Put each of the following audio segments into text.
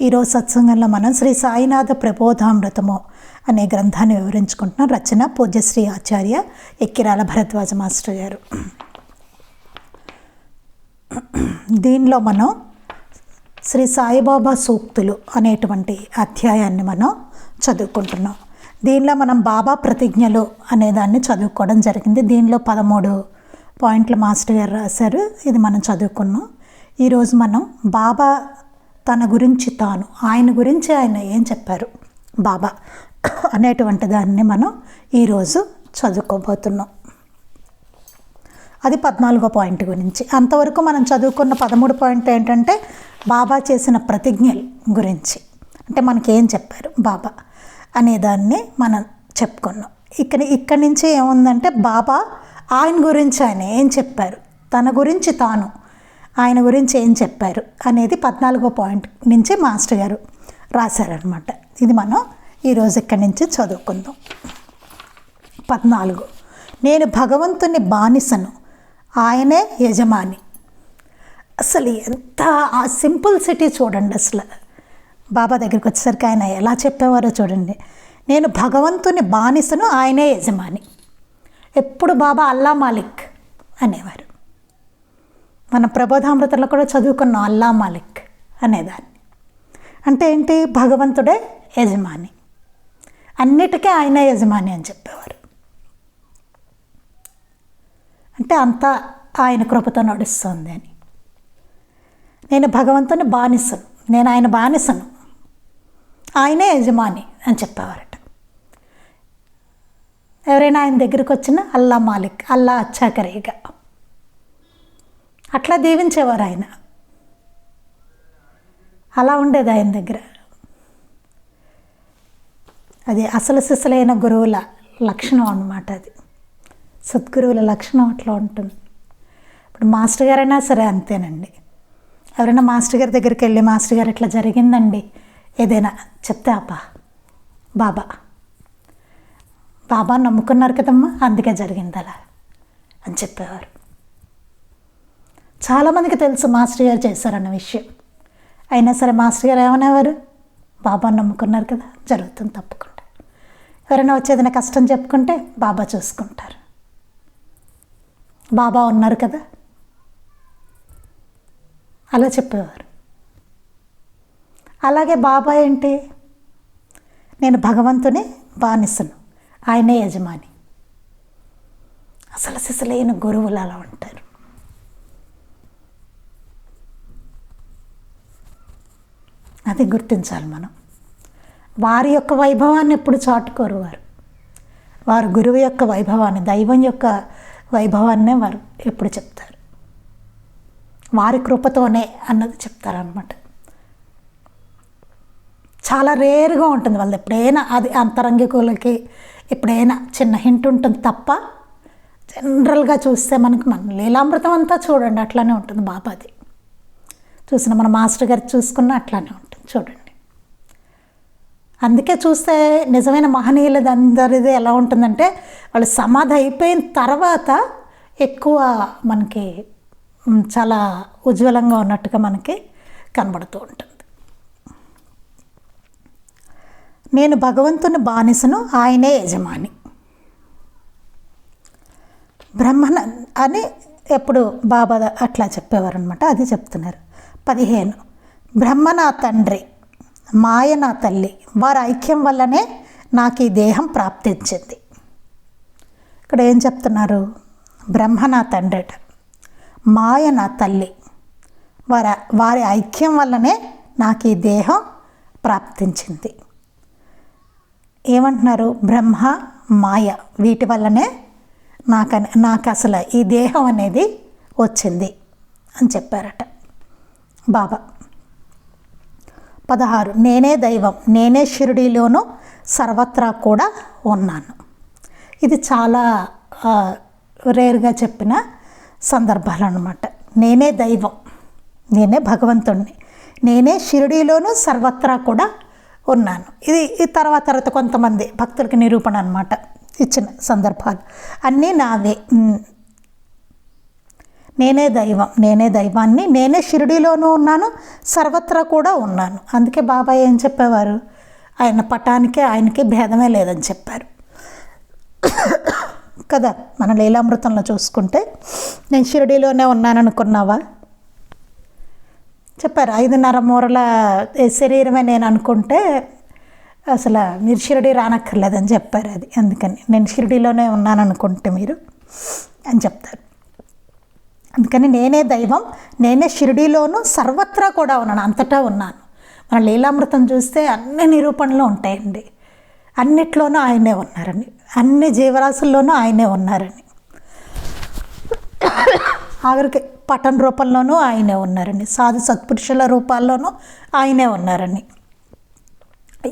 ఈరోజు సత్సంగంలో మనం శ్రీ సాయినాథ ప్రబోధామృతము అనే గ్రంథాన్ని వివరించుకుంటున్నాం. రచన పూజ్యశ్రీ ఆచార్య ఎక్కిరాల భరద్వాజ మాస్టర్ గారు. దీనిలో మనం శ్రీ సాయిబాబా సూక్తులు అనేటువంటి అధ్యాయాన్ని మనం చదువుకుంటున్నాం. దీనిలో మనం బాబా ప్రతిజ్ఞలు అనేదాన్ని చదువుకోవడం జరిగింది. దీనిలో పదమూడు పాయింట్లు మాస్టర్ గారు రాశారు. ఇది మనం చదువుకున్నాం. ఈరోజు మనం బాబా తన గురించి తాను ఆయన గురించి ఆయన ఏం చెప్పారు? బాబా అనేటువంటి దాన్ని మనం ఈరోజు చదువుకోబోతున్నాం. అది పద్నాలుగో పాయింట్ గురించి. అంతవరకు మనం చదువుకున్న పదమూడు పాయింట్ ఏంటంటే బాబా చేసిన ప్రతిజ్ఞలు గురించి. అంటే మనకేం చెప్పారు బాబా అనేదాన్ని మనం చెప్పుకున్నాం. ఇక్కడ ఇక్కడి నుంచి ఏముందంటే బాబా ఆయన గురించి ఆయన ఏం చెప్పారు? తన గురించి తాను ఆయన గురించి ఏం చెప్పారు అనేది పద్నాలుగో పాయింట్ నుంచి మాస్టర్ గారు రాశారనమాట ఇది మనం ఈరోజు ఇక్కడి నుంచి చదువుకుందాం. పద్నాలుగు. నేను భగవంతుని బానిసను ఆయనే యజమాని. అసలు ఎంత ఆ సింపుల్ సిటీ చూడండి అసలు. బాబా దగ్గరికి వచ్చేసరికి ఆయన ఎలా చెప్పేవారో చూడండి. నేను భగవంతుని బానిసను ఆయనే యజమాని. ఎప్పుడు బాబా అల్లా మాలిక్ అనేవారు. మన ప్రబోధామృతంలో కూడా చదువుకున్నాం అల్లా మాలిక్ అనేదాన్ని. అంటే ఏంటి? భగవంతుడే యజమాని. అన్నిటికీ ఆయన యజమాని అని చెప్పేవారు. అంటే అంతా ఆయన కృపతో నడుస్తుంది అని. నేను భగవంతుని బానిసను. నేను ఆయన బానిసను. ఆయనే యజమాని అని చెప్పేవారట. ఎవరైనా ఆయన దగ్గరికి వచ్చినా అల్లా మాలిక్ అల్లా అచ్చాకరేగా. అట్లా దీవించేవారు ఆయన. అలా ఉండేది ఆయన దగ్గర. అది అసలు సిసలైన గురువుల లక్షణం అన్నమాట అది. సద్గురువుల లక్షణం అట్లా ఉంటుంది. ఇప్పుడు మాస్టర్ గారైనా సరే అంతేనండి. ఎవరైనా మాస్టర్ గారి దగ్గరికి వెళ్ళి మాస్టర్ గారు ఇట్లా జరిగిందండి. ఏదైనా చెప్తే అబ్బా బాబా. బాబా నమ్ముకున్నారు కదమ్మా అందుకే జరిగింది అలా. అని చెప్పేవారు. చాలామందికి తెలుసు మాస్టర్ గారు చేశారన్న విషయం. అయినా సరే మాస్టర్ గారు ఏమనేవారు? బాబా నమ్ముకున్నారు కదా జరుగుతుంది తప్పకుండా. ఎవరైనా వచ్చేదైనా కష్టం చెప్పుకుంటే బాబా చూసుకుంటారు. బాబా ఉన్నారు కదా. అలా చెప్పేవారు. అలాగే బాబా ఏంటి? నేను భగవంతుని బానిసను ఆయనే యజమాని. అసలు సిసలైన గురువులు అలా ఉంటారు. అది గుర్తించాలి మనం. వారి యొక్క వైభవాన్ని ఎప్పుడు చాటుకోరు వారు. వారు గురువు యొక్క వైభవాన్ని దైవం యొక్క వైభవాన్నే వారు ఎప్పుడు చెప్తారు. వారి కృపతోనే అన్నది చెప్తారనమాట చాలా రేరుగా ఉంటుంది వాళ్ళు ఎప్పుడైనా అది అంతరంగికులకి ఎప్పుడైనా చిన్న హింట్ ఉంటుంది తప్ప జనరల్గా చూస్తే మనకు మన లీలామృతం అంతా చూడండి అట్లానే ఉంటుంది బాబాది చూసిన మన మాస్టర్ గారు చూసుకున్న అట్లానే ఉంటుంది. చూడండి. అందుకే చూస్తే నిజమైన మహనీయులది అందరిది ఎలా ఉంటుందంటే వాళ్ళు సమాధి అయిపోయిన తర్వాత ఎక్కువ మనకి చాలా ఉజ్వలంగా ఉన్నట్టుగా మనకి కనబడుతూ ఉంటుంది. నేను భగవంతుని బానిసను ఆయనే యజమాని. బ్రహ్మణ అని ఎప్పుడు బాబా అట్లా చెప్పేవారు అనమాట అది చెప్తున్నారు. పదిహేను. బ్రహ్మ నా తండ్రి మాయ నా తల్లి. వారి ఐక్యం వల్లనే నాకు ఈ దేహం ప్రాప్తించింది. ఇక్కడ ఏం చెప్తున్నారు? బ్రహ్మ నా తండ్రిట మాయ నా తల్లి. వారి వారి ఐక్యం వల్లనే నాకు ఈ దేహం ప్రాప్తించింది. ఏమంటున్నారు? బ్రహ్మ మాయ వీటి వల్లనే నాకు నాకు అసలు ఈ దేహం అనేది వచ్చింది అని చెప్పారట. బాబా పదహారు. నేనే దైవం నేనే షిరిడీలోనూ సర్వత్రా కూడా ఉన్నాను. ఇది చాలా రేర్గా చెప్పిన సందర్భాలు అనమాట నేనే దైవం నేనే భగవంతుణ్ణి నేనే షిరిడీలోనూ సర్వత్రా కూడా ఉన్నాను. ఇది ఈ తర్వాత తర్వాత కొంతమంది భక్తులకి నిరూపణ అనమాట ఇచ్చిన సందర్భాలు. అన్నీ నావే. నేనే దైవం నేనే దైవాన్ని నేనే షిరిడీలోనూ ఉన్నాను సర్వత్రా కూడా ఉన్నాను. అందుకే బాబాయ్ ఏం చెప్పేవారు? ఆయన పటానికి ఆయనకి భేదమే లేదని చెప్పారు. కదా మన లీలామృతంలో చూసుకుంటే నేను షిరిడీలోనే ఉన్నాను అనుకున్నావా చెప్పారు ఐదున్నర మూరల శరీరమే నేను అనుకుంటే అసలు మీరు షిరిడి రానక్కర్లేదని చెప్పారు అది. అందుకని నేను షిరిడీలోనే ఉన్నాను అనుకుంటే మీరు అని చెప్తారు. అందుకని నేనే దైవం నేనే షిరిడీలోనూ సర్వత్రా కూడా ఉన్నాను అంతటా ఉన్నాను. మన లీలామృతం చూస్తే అన్ని నిరూపణలు ఉంటాయండి. అన్నిట్లోనూ ఆయనే ఉన్నారని అన్ని జీవరాశుల్లోనూ ఆయనే ఉన్నారని. ఆఖరికి పఠన రూపంలోనూ ఆయనే ఉన్నారని సాధు సత్పురుషుల రూపాల్లోనూ ఆయనే ఉన్నారని.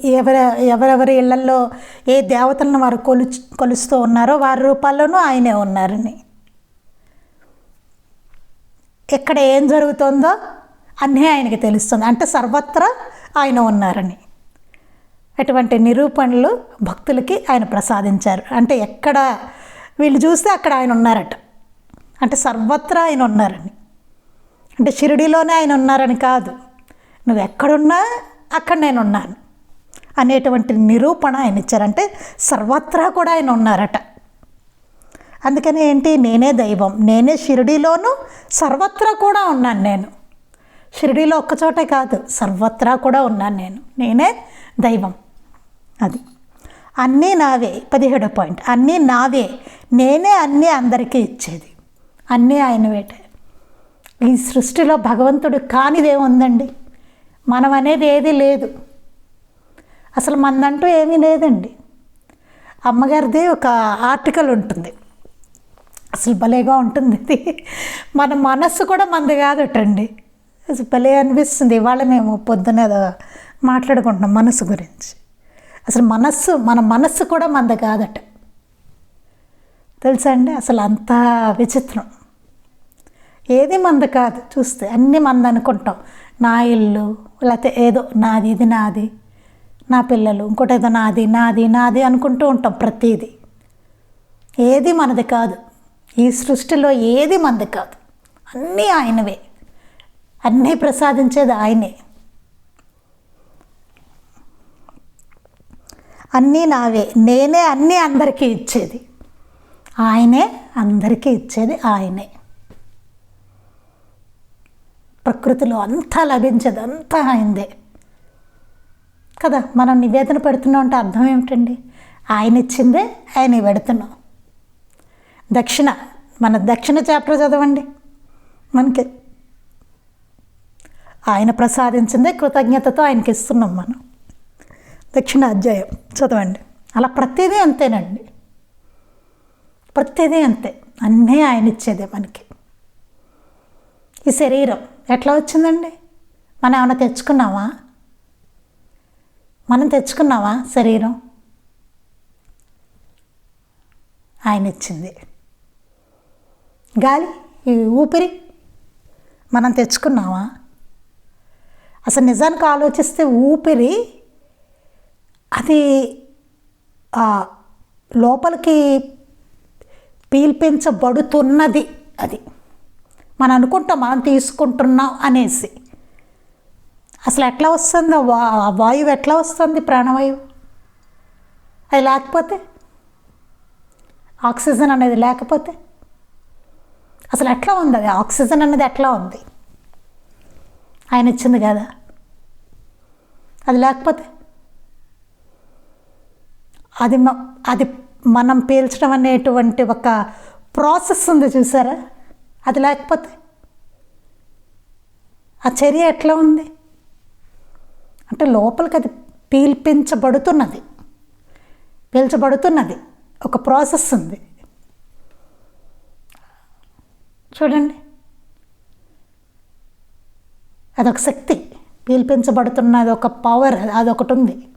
ఎవర ఎవరెవరి ఇళ్ళల్లో ఏ దేవతలను వారు కొలు కొలుస్తూ ఉన్నారో వారి రూపాల్లోనూ ఆయనే ఉన్నారని. ఎక్కడ ఏం జరుగుతుందో అన్నీ ఆయనకి తెలుస్తుంది. అంటే సర్వత్రా ఆయన ఉన్నారని. అటువంటి నిరూపణలు భక్తులకి ఆయన ప్రసాదించారు. అంటే ఎక్కడ వీళ్ళు చూస్తే అక్కడ ఆయన ఉన్నారట. అంటే సర్వత్రా ఆయన ఉన్నారని. అంటే షిరిడిలోనే ఆయన ఉన్నారని కాదు. నువ్వు ఎక్కడున్నా అక్కడ నేను ఉన్నాను. అనేటువంటి నిరూపణ ఆయన ఇచ్చారంటే సర్వత్రా కూడా ఆయన ఉన్నారట. అందుకని ఏంటి? నేనే దైవం. నేనే షిరిడీలోను సర్వత్రా కూడా ఉన్నాను నేను. షిరిడీలో ఒక్కచోటే కాదు సర్వత్రా కూడా ఉన్నాను నేను. నేనే దైవం. అది. అన్నీ నావే. పదిహేడో పాయింట్. అన్నీ నావే. నేనే అన్నీ అందరికీ ఇచ్చేది. అన్నీ ఆయన వేటే ఈ సృష్టిలో భగవంతుడు కానిదేముందండి? మనం అనేది ఏది లేదు. అసలు మందంటూ ఏమీ లేదండి. అమ్మగారిది ఒక ఆర్టికల్ ఉంటుంది. అసలు భలేగా ఉంటుంది. ఇది మన మనస్సు కూడా మంది కాదటండి. అసలు భలే అనిపిస్తుంది. ఇవాళ మేము పొద్దున ఏదో మాట్లాడుకుంటున్నాం మనసు గురించి. అసలు మనస్సు మన మనస్సు కూడా మంద కాదట. తెలుసా అండి? అసలు అంత విచిత్రం. ఏది మంద కాదు చూస్తే అన్నీ మంద అనుకుంటాం. నా ఇల్లు లేకపోతే ఏదో నాది ఇది నాది నా పిల్లలు ఇంకోటి ఏదో నాది నాది నాది అనుకుంటూ ఉంటాం ప్రతిదీ. ఏది మనది కాదు. ఈ సృష్టిలో ఏది మంది కాదు. అన్నీ ఆయనవే. అన్నీ ప్రసాదించేది ఆయనే. అన్నీ నావే. నేనే అన్నీ అందరికీ ఇచ్చేది. ఆయనే అందరికీ ఇచ్చేది ఆయనే. ప్రకృతిలో అంతా లభించేది అంతా ఆయనదే. కదా మనం నివేదన పెడుతున్నాం అంటే అర్థం ఏమిటండి? ఆయన ఇచ్చిందే ఆయన పెడుతున్నాం. దక్షిణ. మన దక్షిణ చాప్టర్ చదవండి. మనకి ఆయన ప్రసాదించిందే కృతజ్ఞతతో ఆయనకి ఇస్తున్నాం మనం. దక్షిణ అధ్యాయం చదవండి. అలా ప్రతిదీ అంతేనండి. ప్రతిదీ అంతే. అన్నీ ఆయన ఇచ్చేదే మనకి. ఈ శరీరం ఎట్లా వచ్చిందండి? మనం ఏమైనా తెచ్చుకున్నావా మనం తెచ్చుకున్నావా శరీరం? ఆయన ఇచ్చింది. గాలి ఈ ఊపిరి మనం తెచ్చుకున్నావా అసలు నిజానికి ఆలోచిస్తే ఊపిరి అది లోపలికి పీల్పించబడుతున్నది అది. మనం అనుకుంటాం మనం తీసుకుంటున్నాం అనేసి. అసలు ఎట్లా వస్తుంది? వా వాయువు ఎట్లా వస్తుంది? ప్రాణవాయువు? అది లేకపోతే? ఆక్సిజన్ అనేది లేకపోతే? అసలు ఎట్లా ఉంది అది? ఆక్సిజన్ అనేది ఎట్లా ఉంది? ఆయన ఇచ్చింది కదా. అది లేకపోతే అది మ- అది మనం పీల్చడం అనేటువంటి ఒక ప్రాసెస్ ఉంది చూసారా? అది లేకపోతే ఆ చర్య ఎట్లా ఉంది? అంటే లోపలికి అది పీల్పించబడుతున్నది. పీల్చబడుతున్నది. ఒక ప్రాసెస్ ఉంది. చూడండి. అదొక శక్తి. పీల్పించబడుతున్నది ఒక పవర్ అదొకటి ఉంది.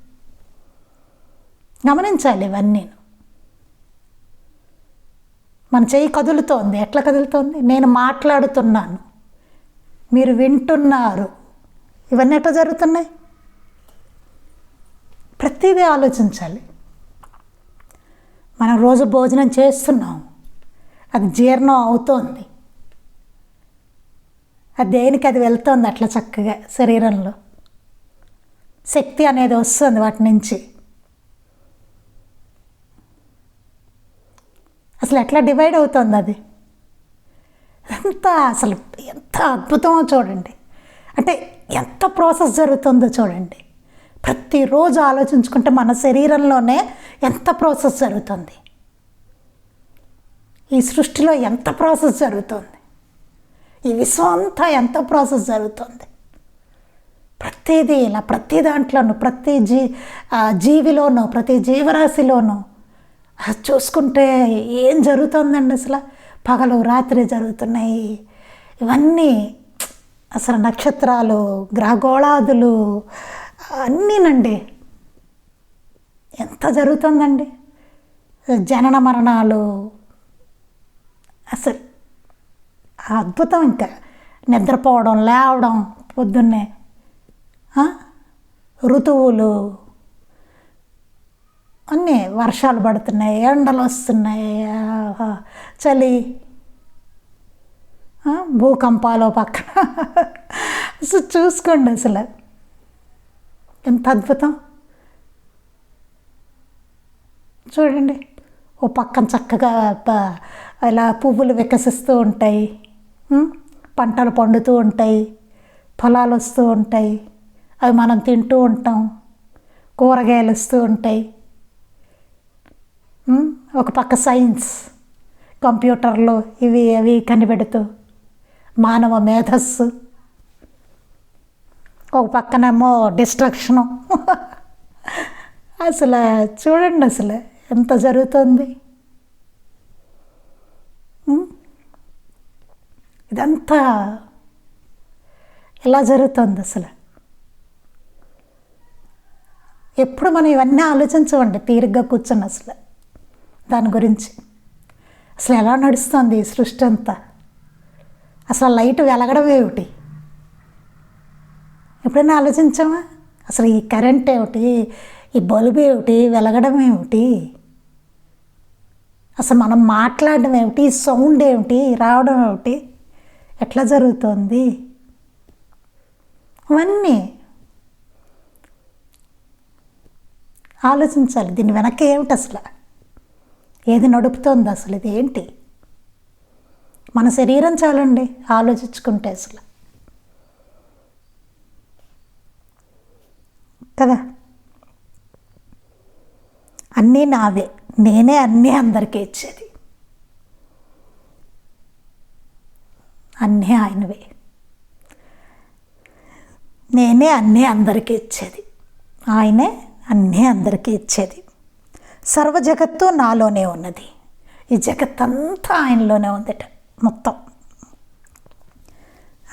గమనించాలి ఇవన్నీ. మన చెయ్యి కదులుతోంది. ఎట్లా కదులుతోంది? నేను మాట్లాడుతున్నాను. మీరు వింటున్నారు. ఇవన్నీ ఎట్లా జరుగుతున్నాయి? ప్రతిదీ ఆలోచించాలి. మనం రోజు భోజనం చేస్తున్నాం. అది జీర్ణం అవుతోంది. అది దేనికి అది వెళ్తుంది అట్లా చక్కగా శరీరంలో. శక్తి అనేది వస్తుంది వాటి నుంచి. అసలు ఎట్లా డివైడ్ అవుతుంది అది? ఎంత అసలు ఎంత అద్భుతమో చూడండి. అంటే ఎంత ప్రాసెస్ జరుగుతుందో చూడండి. ప్రతిరోజు ఆలోచించుకుంటే మన శరీరంలోనే ఎంత ప్రాసెస్ జరుగుతుంది? ఈ సృష్టిలో ఎంత ప్రాసెస్ జరుగుతుంది? ఈ విశ్వం అంతా ఎంత ప్రాసెస్ జరుగుతుంది? ప్రతిదీ ఇలా ప్రతి దాంట్లోనూ ప్రతి జీ ఆ జీవిలోనూ ప్రతి జీవరాశిలోనూ అది చూసుకుంటే ఏం జరుగుతుందండి అసలు? పగలు రాత్రి జరుగుతున్నాయి. ఇవన్నీ అసలు నక్షత్రాలు గ్రహగోళాదులు అన్నీనండి. ఎంత జరుగుతుందండి? జనన మరణాలు. అసలు అద్భుతం ఇంకా నిద్రపోవడం లేవడం పొద్దున్నే ఋతువులు అన్నీ వర్షాలు పడుతున్నాయి ఎండలు వస్తున్నాయి చలి భూకంపాలు పక్కన. అసలు చూసుకోండి అసలు. ఎంత అద్భుతం. చూడండి. ఓ పక్కన చక్కగా ఇలా పువ్వులు వికసిస్తూ ఉంటాయి. పంటలు పండుతూ ఉంటాయి పొలాలు వస్తూ ఉంటాయి అవి మనం తింటూ ఉంటాం కూరగాయలు వస్తూ ఉంటాయి. ఒక పక్క సైన్స్ కంప్యూటర్లు ఇవి అవి కనిపెడుతూ మానవ మేధస్సు. ఒక పక్కనేమో డిస్ట్రక్షను. అసలు చూడండి అసలు ఎంత జరుగుతుంది. ఇదంతా ఎలా జరుగుతుంది అసలు? ఎప్పుడు మనం ఇవన్నీ ఆలోచించమండి తీరిగ్గా కూర్చొని అసలు దాని గురించి. అసలు ఎలా నడుస్తుంది ఈ సృష్టి అంతా? అసలు లైట్ వెలగడం ఏమిటి? ఎప్పుడైనా ఆలోచించామా? అసలు ఈ కరెంట్ ఏమిటి? ఈ బల్బు ఏమిటి? వెలగడం ఏమిటి? అసలు మనం మాట్లాడడం ఏమిటి? సౌండ్ ఏమిటి? రావడం ఏమిటి? ఎట్లా జరుగుతోంది? అవన్నీ ఆలోచించాలి. దీని వెనక ఏమిటి అసలు? ఏది నడుపుతోంది అసలు? ఇది ఏంటి? మన శరీరం చాలండి ఆలోచించుకుంటే అసలు. కదా? అన్నీ నావే. నేనే అన్నీ అందరికీ ఇచ్చేది. అన్నీ ఆయనవే. నేనే అన్నీ అందరికీ ఇచ్చేది. ఆయనే అన్నీ అందరికీ ఇచ్చేది. సర్వ జగత్తు నాలోనే ఉన్నది. ఈ జగత్ అంతా ఆయనలోనే ఉందట మొత్తం.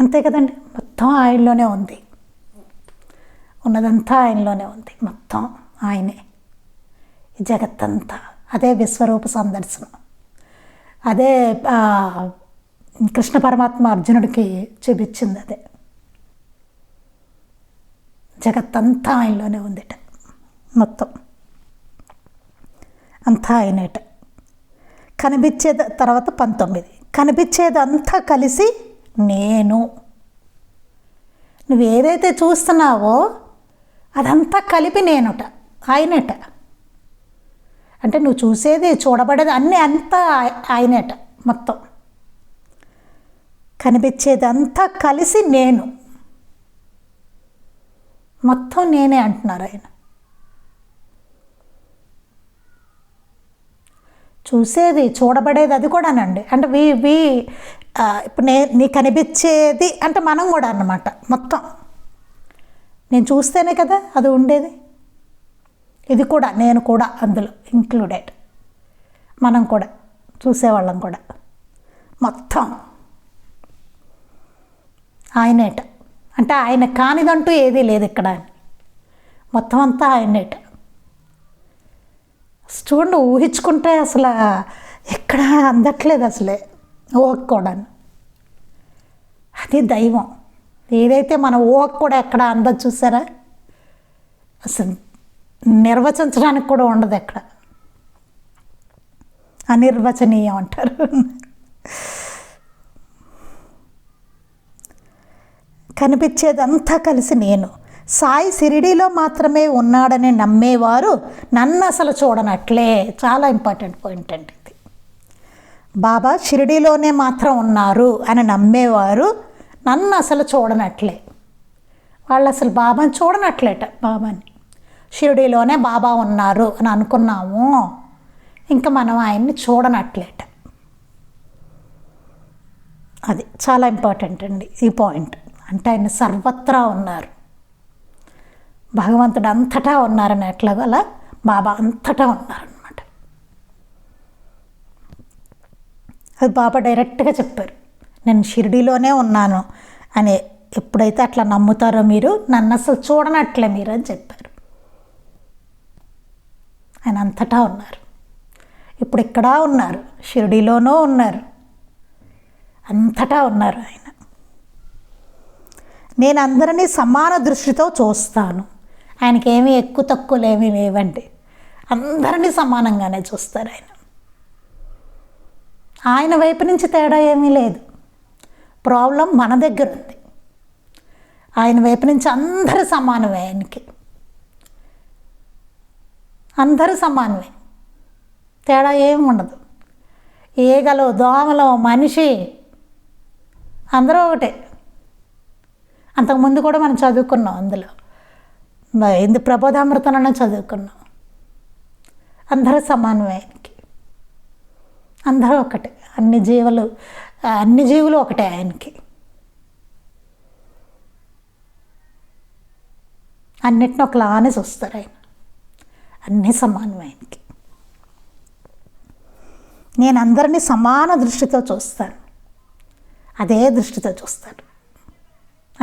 అంతే కదండి మొత్తం ఆయనలోనే ఉంది. ఉన్నదంతా ఆయనలోనే ఉంది మొత్తం ఆయనే. ఈ జగత్తంతా. అదే విశ్వరూప సందర్శనం. అదే కృష్ణ పరమాత్మ అర్జునుడికి చూపించింది అదే. జగత్తంతా ఆయనలోనే ఉందిట మొత్తం. అంతా ఆయనేట. కనిపించేది తర్వాత పంతొమ్మిది. కనిపించేదంతా కలిసి నేను. నువ్వు ఏదైతే చూస్తున్నావో అదంతా కలిపి నేనుట ఆయనట. అంటే నువ్వు చూసేది చూడబడేది అన్నీ అంతా ఆయనేట మొత్తం. కనిపించేది అంతా కలిసి నేను. మొత్తం నేనే అంటున్నారు ఆయన. చూసేది చూడబడేది అది కూడానండి. అంటే వి వి ఇప్పుడు నే నీ కనిపించేది అంటే మనం కూడా అన్నమాట మొత్తం. నేను చూస్తేనే కదా అది ఉండేది. ఇది కూడా నేను కూడా అందులో ఇంక్లూడెడ్ మనం కూడా చూసేవాళ్ళం కూడా. మొత్తం. ఆయనేట. అంటే ఆయన కానిదంటూ ఏదీ లేదు ఇక్కడ. మొత్తం అంతా ఆయనేట. చూడండి ఊహించుకుంటే అసలు ఎక్కడ అందట్లేదు అసలే. ఊహకు అది దైవం. ఏదైతే మన ఊహకు కూడా ఎక్కడ అందదు చూసారా? అసలు నిర్వచించడానికి కూడా ఉండదు ఎక్కడ. అనిర్వచనీయం అంటారు. కనిపించేదంతా కలిసి నేను. సాయి సిరిడీలో మాత్రమే ఉన్నాడని నమ్మేవారు నన్ను అసలు చూడనట్లే. చాలా ఇంపార్టెంట్ పాయింట్ అండి ఇది. బాబా షిరిడీలోనే మాత్రం ఉన్నారు అని నమ్మేవారు నన్ను అసలు చూడనట్లే. వాళ్ళు అసలు బాబాని చూడనట్లేట బాబాని. షిరిడీలోనే బాబా ఉన్నారు అని అనుకున్నాము. ఇంకా మనం ఆయన్ని చూడనట్లేట. అది చాలా ఇంపార్టెంట్ అండి ఈ పాయింట్. అంటే ఆయన సర్వత్రా ఉన్నారు. భగవంతుడు అంతటా ఉన్నారని ఎట్లాగో అలా బాబా అంతటా ఉన్నారనమాట అది బాబా డైరెక్ట్గా చెప్పారు నేను షిరిడీలోనే ఉన్నాను అని. ఎప్పుడైతే అట్లా నమ్ముతారో మీరు నన్ను అసలు చూడనట్లే మీరు అని చెప్పారు. ఆయన అంతటా ఉన్నారు. ఇప్పుడు ఇక్కడ ఉన్నారు షిరిడీలోనూ ఉన్నారు. అంతటా ఉన్నారు ఆయన. నేను అందరినీ సమాన దృష్టితో చూస్తాను. ఆయనకి ఏమీ ఎక్కువ తక్కువలు ఏమీ లేవండి అందరినీ సమానంగానే చూస్తారు ఆయన. ఆయన వైపు నుంచి తేడా ఏమీ లేదు. ప్రాబ్లం మన దగ్గర ఉంది. ఆయన వైపు నుంచి అందరు సమానమే ఆయనకి. అందరూ సమానమే. తేడా ఏమి ఉండదు. ఈగలు దోమలు మనిషి అందరూ ఒకటే. అంతకుముందు కూడా మనం చదువుకున్నాం అందులో. ఎందు ప్రబోధామృతంలోనే చదువుకున్నాం. అందరూ సమానమే ఆయనకి. అందరూ ఒకటే. అన్ని జీవులు అన్ని జీవులు ఒకటే ఆయనకి. అన్నిటిని ఒకలానే చూస్తారు ఆయన. అన్నీ సమానం ఆయనకి. నేను అందరినీ సమాన దృష్టితో చూస్తాను. అదే దృష్టితో చూస్తాను.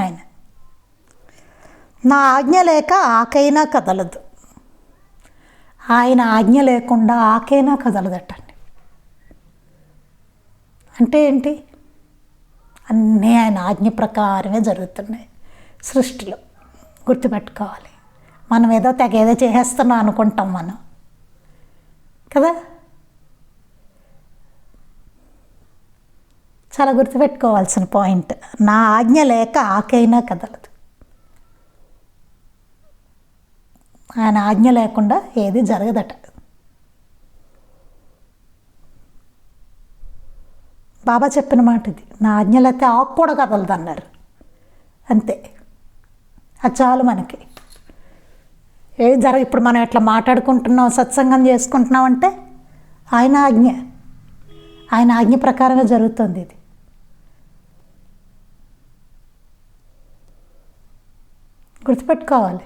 ఆయన. నా ఆజ్ఞ లేక ఆకైనా కదలదు. ఆయన ఆజ్ఞ లేకుండా ఆకైనా కదలదటండి. అంటే ఏంటి? అన్నీ ఆయన ఆజ్ఞ ప్రకారమే జరుగుతున్నాయి సృష్టిలో. గుర్తుపెట్టుకోవాలి. మనం ఏదో తెగ ఏదో చేసేస్తున్నాం అనుకుంటాం మనం. కదా? చాలా గుర్తుపెట్టుకోవాల్సిన పాయింట్. నా ఆజ్ఞ లేక ఆకైనా కదలదు. ఆయన ఆజ్ఞ లేకుండా ఏది జరగదట. బాబా చెప్పిన మాట ఇది. నా ఆజ్ఞ లేకపోతే ఆకు కూడా కదలదు అన్నారు. అంతే. అది చాలు మనకి. ఏది జరగ ఇప్పుడు మనం ఎట్లా మాట్లాడుకుంటున్నాం సత్సంగం చేసుకుంటున్నాం అంటే ఆయన ఆజ్ఞ. ఆయన ఆజ్ఞ ప్రకారమే జరుగుతుంది ఇది. గుర్తుపెట్టుకోవాలి.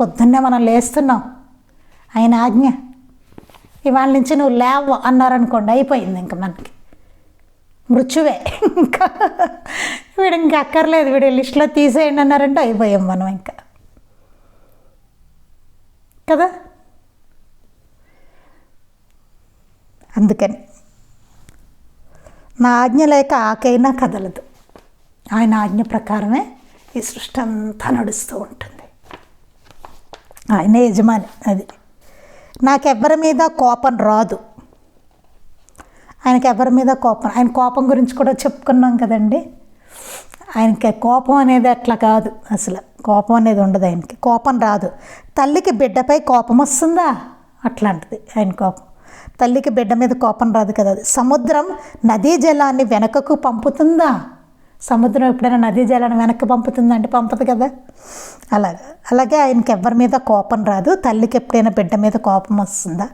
పొద్దున్నే మనం లేస్తున్నాం. ఆయన ఆజ్ఞ. ఇవాళ నుంచి నువ్వు లేవు అన్నారనుకోండి అయిపోయింది ఇంక మనకి. మృత్యువే. ఇంకా వీడు ఇంకా అక్కర్లేదు వీడు లిస్టులో తీసేయండి అన్నారంటే అయిపోయాం మనం ఇంకా. కదా? అందుకని. నా ఆజ్ఞ లేక ఆకైనా కదలదు. ఆయన ఆజ్ఞ ప్రకారమే ఈ సృష్టి అంతా నడుస్తూ ఉంటుంది. ఆయన యజమాని అది. నాకెవ్వరి మీద కోపం రాదు. ఆయనకి ఎవరి మీద కోపం ఆయన కోపం గురించి కూడా చెప్పుకున్నాం కదండి. ఆయనకి కోపం అనేది అట్లా కాదు అసలు. కోపం అనేది ఉండదు ఆయనకి. కోపం రాదు. తల్లికి బిడ్డపై కోపం వస్తుందా? అట్లాంటిది ఆయన కోపం. తల్లికి బిడ్డ మీద కోపం రాదు కదా అది. సముద్రం నదీ జలాన్ని వెనకకు పంపుతుందా? సముద్రం ఎప్పుడైనా నదీ జలాన్ని వెనక్కి పంపుతుందంటే పంపదు కదా. అలాగా. అలాగే ఆయనకి ఎవరి మీద కోపం రాదు. తల్లికి ఎప్పుడైనా బిడ్డ మీద కోపం వస్తుందా?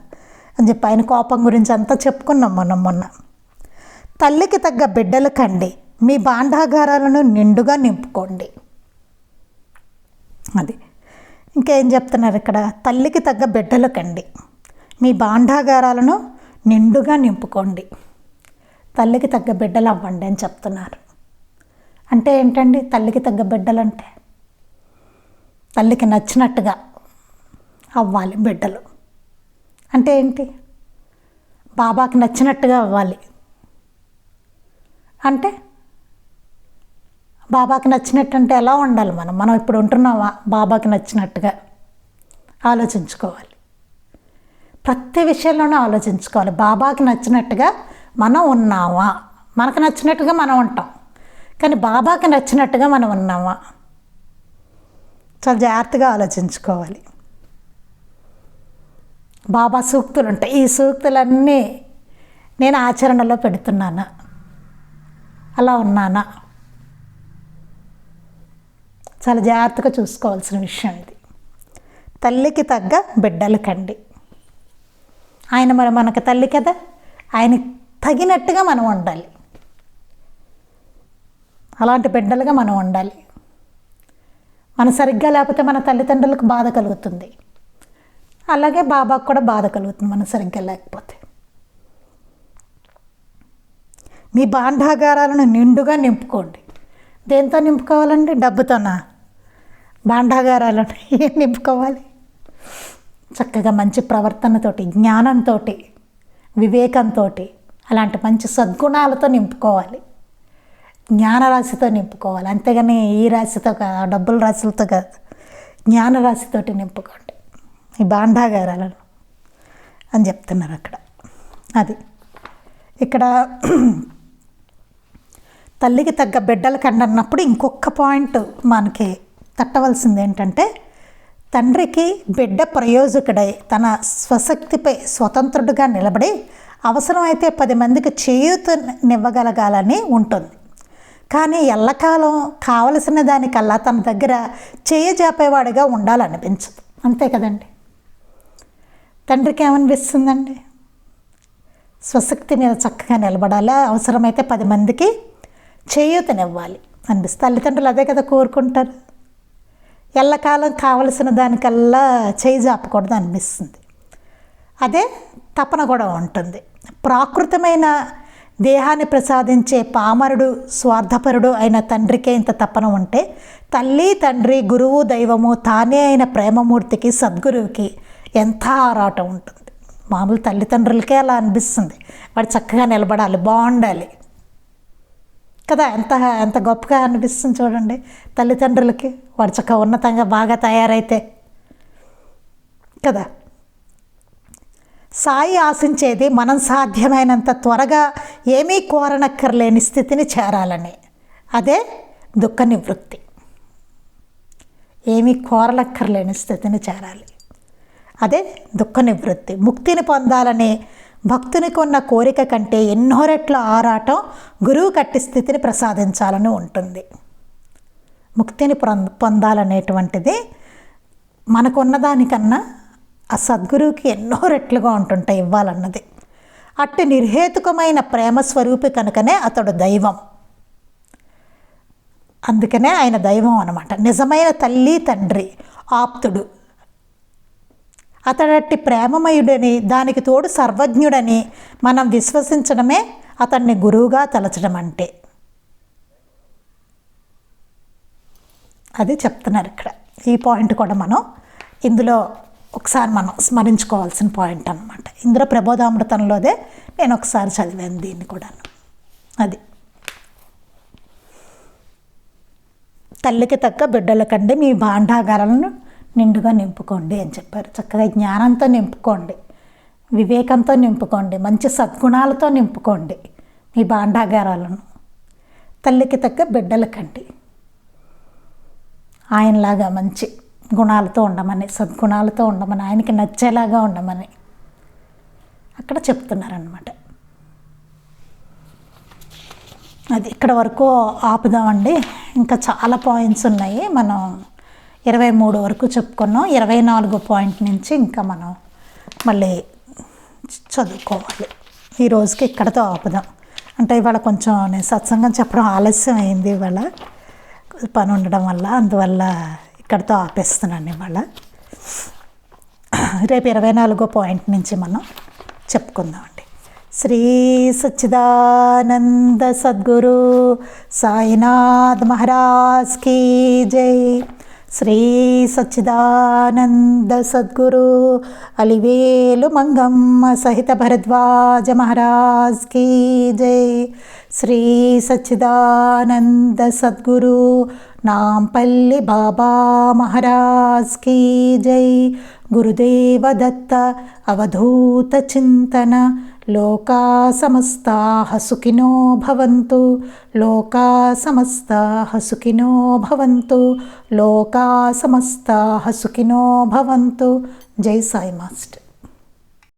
అని చెప్పి ఆయన కోపం గురించి అంతా చెప్పుకున్నాం మనం మొన్న. తల్లికి తగ్గ బిడ్డలు కండి. మీ బాండాగారాలను నిండుగా నింపుకోండి. అది. ఇంకేం చెప్తున్నారు ఇక్కడ? తల్లికి తగ్గ బిడ్డలు కండి. మీ బాండాగారాలను నిండుగా నింపుకోండి. తల్లికి తగ్గ బిడ్డలు అవ్వండి అని చెప్తున్నారు. అంటే ఏంటండి తల్లికి తగ్గ బిడ్డలంటే తల్లికి నచ్చినట్టుగా అవ్వాలి బిడ్డలు. అంటే ఏంటి? బాబాకి నచ్చినట్టుగా అవ్వాలి. అంటే బాబాకి నచ్చినట్టు అంటే ఎలా ఉండాలి మనం? మనం ఇప్పుడు ఉంటున్నామా? బాబాకి నచ్చినట్టుగా ఆలోచించుకోవాలి. ప్రతి విషయంలోనూ ఆలోచించుకోవాలి. బాబాకి నచ్చినట్టుగా మనం ఉన్నామా? మనకు నచ్చినట్టుగా మనం ఉంటాం. కానీ బాబాకి నచ్చినట్టుగా మనం ఉన్నామా? చాలా జాగ్రత్తగా ఆలోచించుకోవాలి. బాబా సూక్తులు ఉంటాయి. ఈ సూక్తులన్నీ నేను ఆచరణలో పెడుతున్నానా? అలా ఉన్నానా? చాలా జాగ్రత్తగా చూసుకోవాల్సిన విషయం ఇది. తల్లికి తగ్గ బిడ్డలు కండి. ఆయన మరి మనకు తల్లి కదా? ఆయన తగినట్టుగా మనం ఉండాలి. అలాంటి బిడ్డలుగా మనం ఉండాలి. మనం సరిగ్గా లేకపోతే మన తల్లిదండ్రులకు బాధ కలుగుతుంది. అలాగే బాబాకు కూడా బాధ కలుగుతుంది మనం సరిగ్గా లేకపోతే. మీ బాండాగారాలను నిండుగా నింపుకోండి. దేంతో నింపుకోవాలండి? డబ్బుతోనా? బాండాగారాలను ఏం నింపుకోవాలి? చక్కగా మంచి ప్రవర్తనతోటి జ్ఞానంతో వివేకంతో అలాంటి మంచి సద్గుణాలతో నింపుకోవాలి. జ్ఞానరాశితో నింపుకోవాలి. అంతేగాని ఈ రాశితో కాదు డబ్బుల రాశులతో కాదు. జ్ఞానరాశితోటి నింపుకోండి. ఈ బాండాగారాలను అని చెప్తున్నారు అక్కడ. అది. ఇక్కడ తల్లికి తగ్గ బిడ్డల కండన్నప్పుడు ఇంకొక పాయింట్ మనకి తట్టవలసింది ఏంటంటే తండ్రికి బిడ్డ ప్రయోజకుడై తన స్వశక్తిపై స్వతంత్రుడుగా నిలబడి అవసరమైతే పది మందికి చేయూతనివ్వగలగాలని ఉంటుంది. కానీ ఎల్లకాలం కావలసిన దానికల్లా తన దగ్గర చేయజాపేవాడిగా ఉండాలనిపించదు. అంతే కదండి? తండ్రికి ఏమనిపిస్తుందండి? స్వశక్తి మీద చక్కగా నిలబడాలి? అవసరమైతే పది మందికి చేయూతనివ్వాలి అనిపిస్తుంది తల్లిదండ్రులు అదే కదా కోరుకుంటారు. ఎల్లకాలం కావలసిన దానికల్లా చేయి జాపకూడదు అనిపిస్తుంది. అదే తపన కూడా ఉంటుంది. ప్రాకృతమైన దేహాన్ని ప్రసాదించే పామరుడు స్వార్థపరుడు అయిన తండ్రికే ఇంత తపన ఉంటే తల్లి తండ్రి గురువు దైవము తానే అయిన ప్రేమమూర్తికి సద్గురువుకి ఎంత ఆరాటం ఉంటుంది. మామూలు తల్లిదండ్రులకే అలా అనిపిస్తుంది. వాడు చక్కగా నిలబడాలి బాగుండాలి. కదా ఎంత ఎంత గొప్పగా అనిపిస్తుంది చూడండి తల్లిదండ్రులకి. వాడు చక్కగా ఉన్నతంగా బాగా తయారైతే. కదా సాయి ఆశించేది మనం సాధ్యమైనంత త్వరగా ఏమీ కోరనక్కర్లేని స్థితిని చేరాలని. అదే దుఃఖ నివృత్తి. ఏమీ కోరలక్కర్లేని స్థితిని చేరాలి. అదే దుఃఖ నివృత్తి. ముక్తిని పొందాలనే భక్తునికి ఉన్న కోరిక కంటే ఎన్నో రెట్ల ఆరాటం గురువు కట్టి స్థితిని ప్రసాదించాలని ఉంటుంది. ముక్తిని పొంద పొందాలనేటువంటిది మనకున్న దానికన్నా ఆ సద్గురువుకి ఎన్నో రెట్లుగా ఉంటుంటాయి ఇవ్వాలన్నది. అట్టి నిర్హేతుకమైన ప్రేమ స్వరూపి కనుకనే అతడు దైవం. అందుకనే ఆయన దైవం అనమాట నిజమైన తల్లి తండ్రి ఆప్తుడు. అతడట్టి ప్రేమమయుడని దానికి తోడు సర్వజ్ఞుడని మనం విశ్వసించడమే అతన్ని గురువుగా తలచడం అంటే. అది చెప్తున్నారు ఇక్కడ. ఈ పాయింట్ కూడా మనం ఇందులో ఒకసారి మనం స్మరించుకోవాల్సిన పాయింట్ అనమాట ఇందులో ప్రబోధామృతంలోదే నేను ఒకసారి చదివాను దీన్ని కూడా అది. తల్లికి తగ్గ బిడ్డల కంటే మీ భాండాగారాలను నిండుగా నింపుకోండి అని చెప్పారు. చక్కగా జ్ఞానంతో నింపుకోండి. వివేకంతో నింపుకోండి. మంచి సద్గుణాలతో నింపుకోండి మీ భాండాగారాలను. తల్లికి తగ్గ బిడ్డలకండి ఆయనలాగా మంచి గుణాలతో ఉండమని సద్గుణాలతో ఉండమని ఆయనకి నచ్చేలాగా ఉండమని అక్కడ చెప్తున్నారనమాట అది ఇక్కడ వరకు ఆపుదామండి. ఇంకా చాలా పాయింట్స్ ఉన్నాయి. మనం ఇరవై మూడు వరకు చెప్పుకున్నాం. ఇరవై నాలుగు పాయింట్ నుంచి ఇంకా మనం మళ్ళీ చదువుకోవాలి. ఈ రోజుకి ఇక్కడతో ఆపుదాం. అంటే ఇవాళ కొంచెం నేను సత్సంగం చెప్పడం ఆలస్యం అయింది ఇవాళ. పని ఉండడం వల్ల అందువల్ల ఇక్కడతో ఆపేస్తున్నాను ఇవాళ రేపు ఇరవై నాలుగో పాయింట్ నుంచి మనం చెప్పుకుందామండి. శ్రీ సచ్చిదానంద సద్గురు సాయినాథ్ మహారాజ్ కీ జై. శ్రీ సచ్చిదానంద సద్గురు అలివేలు మంగమ్మ సహిత భరద్వాజ మహారాజ్ కీ జై. శ్రీ సచ్చిదానంద సద్గురు నాంపల్లి బాబా మహారాజ్ కీ జై గురుదేవ దత్త అవధూత చింతన లోకా సమస్తా హసుకినో భవంతు లోకా సమస్తా హసుకినో భవంతు లోకా సమస్తా హసుకినో భవంతు జై సాయి మాస్టర్